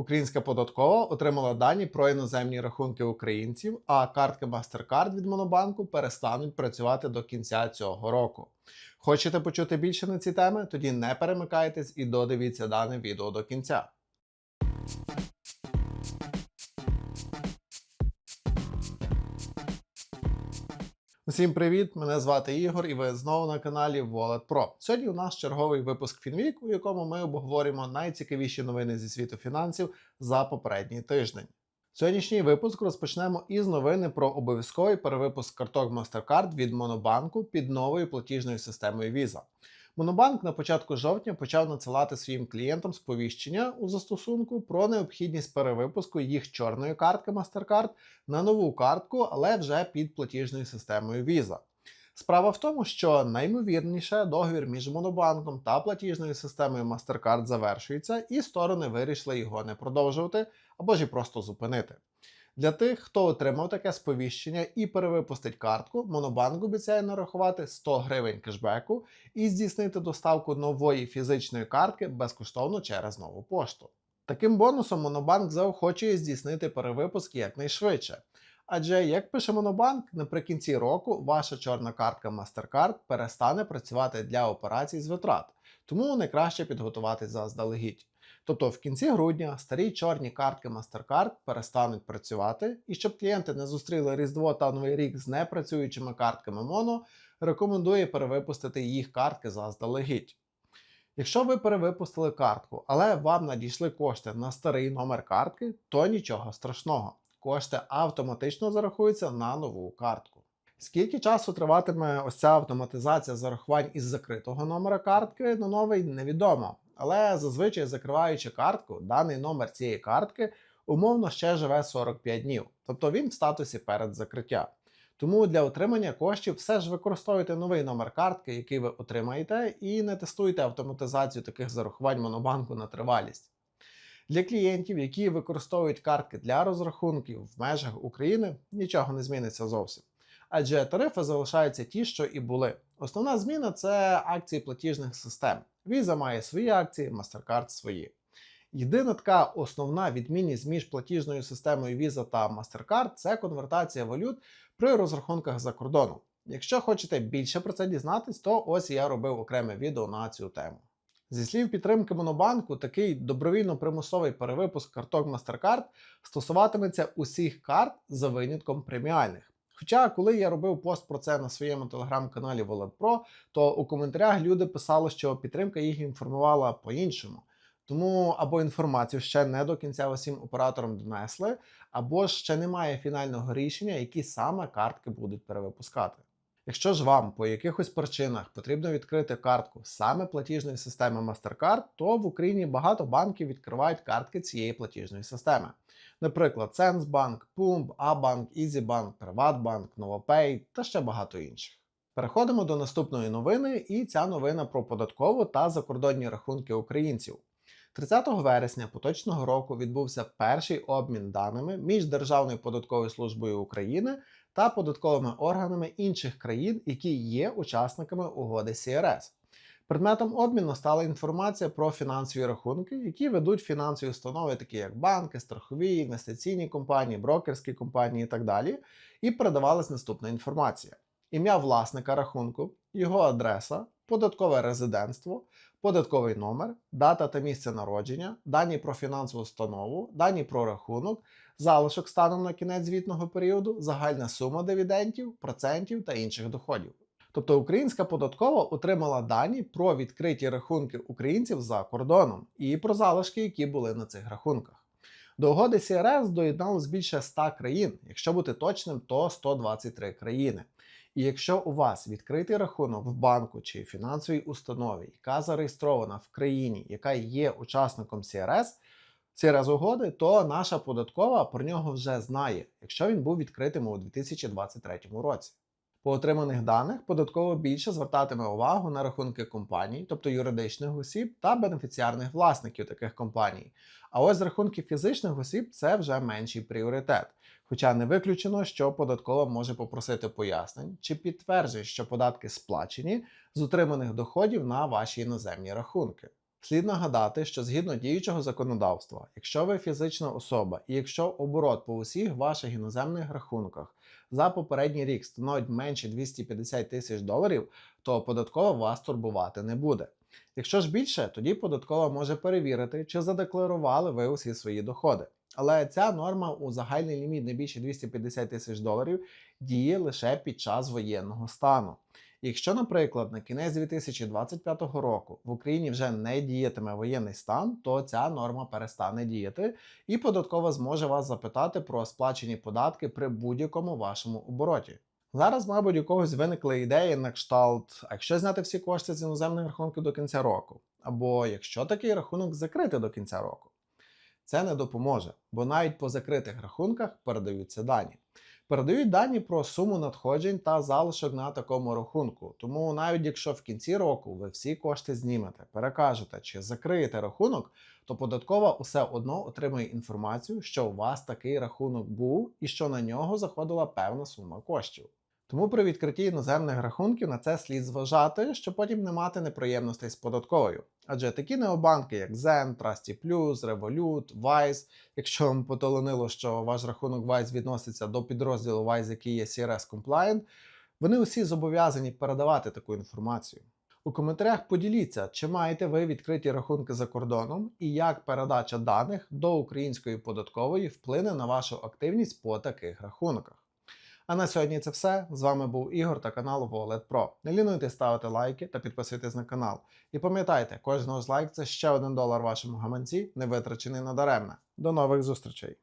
Українська податкова отримала дані про іноземні рахунки українців, а картки MasterCard від Монобанку перестануть працювати до кінця цього року. Хочете почути більше на ці теми? Тоді не перемикайтесь і додивіться дане відео до кінця. Усім привіт! Мене звати Ігор, і ви знову на каналі Wallet Pro. Сьогодні у нас черговий випуск Фінвік, у якому ми обговоримо найцікавіші новини зі світу фінансів за попередній тиждень. Сьогоднішній випуск розпочнемо із новини про обов'язковий перевипуск карток MasterCard від Монобанку під новою платіжною системою Visa. Монобанк на початку жовтня почав надсилати своїм клієнтам сповіщення у застосунку про необхідність перевипуску їх чорної картки MasterCard на нову картку, але вже під платіжною системою Visa. Справа в тому, що наймовірніше договір між Монобанком та платіжною системою MasterCard завершується, і сторони вирішили його не продовжувати або ж і просто зупинити. Для тих, хто отримав таке сповіщення і перевипустить картку, Монобанк обіцяє нарахувати 100 гривень кешбеку і здійснити доставку нової фізичної картки безкоштовно через нову пошту. Таким бонусом Монобанк заохочує здійснити перевипуск якнайшвидше. Адже, як пише Монобанк, наприкінці року ваша чорна картка MasterCard перестане працювати для операцій з витрат, тому найкраще підготуватись заздалегідь. Тобто в кінці грудня старі чорні картки MasterCard перестануть працювати, і щоб клієнти не зустріли Різдво та Новий рік з непрацюючими картками Mono, рекомендує перевипустити їх картки заздалегідь. Якщо ви перевипустили картку, але вам надійшли кошти на старий номер картки, то нічого страшного. Кошти автоматично зарахуються на нову картку. Скільки часу триватиме ось ця автоматизація зарахувань із закритого номера картки на новий, невідомо. Але зазвичай закриваючи картку, даний номер цієї картки умовно ще живе 45 днів, тобто він в статусі перед закриттям. Тому для отримання коштів все ж використовуйте новий номер картки, який ви отримаєте, і не тестуйте автоматизацію таких зарахувань Монобанку на тривалість. Для клієнтів, які використовують картки для розрахунків в межах України, нічого не зміниться зовсім. Адже тарифи залишаються ті, що і були. Основна зміна це акції платіжних систем. Visa має свої акції, MasterCard свої. Єдина така основна відмінність між платіжною системою Visa та MasterCard це конвертація валют при розрахунках за кордоном. Якщо хочете більше про це дізнатись, то ось я робив окреме відео на цю тему. Зі слів підтримки Монобанку, такий добровільно-примусовий перевипуск карток MasterCard стосуватиметься усіх карт за винятком преміальних. Хоча, коли я робив пост про це на своєму телеграм-каналі Wallet то у коментарях люди писали, що підтримка їх інформувала по-іншому. Тому або інформацію ще не до кінця усім операторам донесли, або ще немає фінального рішення, які саме картки будуть перевипускати. Якщо ж вам по якихось причинах потрібно відкрити картку саме платіжної системи MasterCard, то в Україні багато банків відкривають картки цієї платіжної системи. Наприклад, Сенсбанк, Pump, Абанк, EasyBank, Приватбанк, Новопей та ще багато інших. Переходимо до наступної новини, і ця новина про податкову та закордонні рахунки українців. 30 вересня поточного року відбувся перший обмін даними між Державною податковою службою України та податковими органами інших країн, які є учасниками угоди CRS. Предметом обміну стала інформація про фінансові рахунки, які ведуть фінансові установи, такі як банки, страхові, інвестиційні компанії, брокерські компанії і так далі. І передавалась наступна інформація: ім'я власника рахунку, його адреса, податкове резидентство, податковий номер, дата та місце народження, дані про фінансову установу, дані про рахунок, залишок станом на кінець звітного періоду, загальна сума дивідендів, процентів та інших доходів. Тобто українська податкова отримала дані про відкриті рахунки українців за кордоном і про залишки, які були на цих рахунках. До угоди CRS доєдналось більше 100 країн, якщо бути точним, то 123 країни. І якщо у вас відкритий рахунок в банку чи фінансовій установі, яка зареєстрована в країні, яка є учасником CRS, CRS угоди, то наша податкова про нього вже знає, якщо він був відкритим у 2023 році. По отриманих даних податково більше звертатиме увагу на рахунки компаній, тобто юридичних осіб та бенефіціарних власників таких компаній. А ось рахунки фізичних осіб це вже менший пріоритет. Хоча не виключено, що податкова може попросити пояснень чи підтверджень, що податки сплачені з отриманих доходів на ваші іноземні рахунки. Слід нагадати, що згідно діючого законодавства, якщо ви фізична особа і якщо оборот по усіх ваших іноземних рахунках за попередній рік становить менше 250 тисяч доларів, то податкова вас турбувати не буде. Якщо ж більше, тоді податкова може перевірити, чи задекларували ви усі свої доходи. Але ця норма у загальний ліміт не більше 250 тисяч доларів діє лише під час воєнного стану. Якщо, наприклад, на кінець 2025 року в Україні вже не діятиме воєнний стан, то ця норма перестане діяти, і податкова зможе вас запитати про сплачені податки при будь-якому вашому обороті. Зараз, мабуть, у когось виникли ідеї на кшталт, а якщо зняти всі кошти з іноземних рахунків до кінця року, або якщо такий рахунок закрити до кінця року. Це не допоможе, бо навіть по закритих рахунках передаються дані. Передають дані про суму надходжень та залишок на такому рахунку. Тому навіть якщо в кінці року ви всі кошти знімете, перекажете чи закриєте рахунок, то податкова усе одно отримує інформацію, що у вас такий рахунок був і що на нього заходила певна сума коштів. Тому при відкритті іноземних рахунків на це слід зважати, щоб потім не мати неприємностей з податковою. Адже такі необанки, як Zen, Trusty Revolut, Wise, якщо вам потолонило, що ваш рахунок Wise відноситься до підрозділу Wise, який є CRS Compliant, вони усі зобов'язані передавати таку інформацію. У коментарях поділіться, чи маєте ви відкриті рахунки за кордоном і як передача даних до української податкової вплине на вашу активність по таких рахунках. А на сьогодні це все. З вами був Ігор та канал Wallet Pro. Не лінуйте ставити лайки та підписуйтесь на канал. І пам'ятайте, кожного з лайк це ще один долар вашому гаманці, не витрачений надаремне. До нових зустрічей!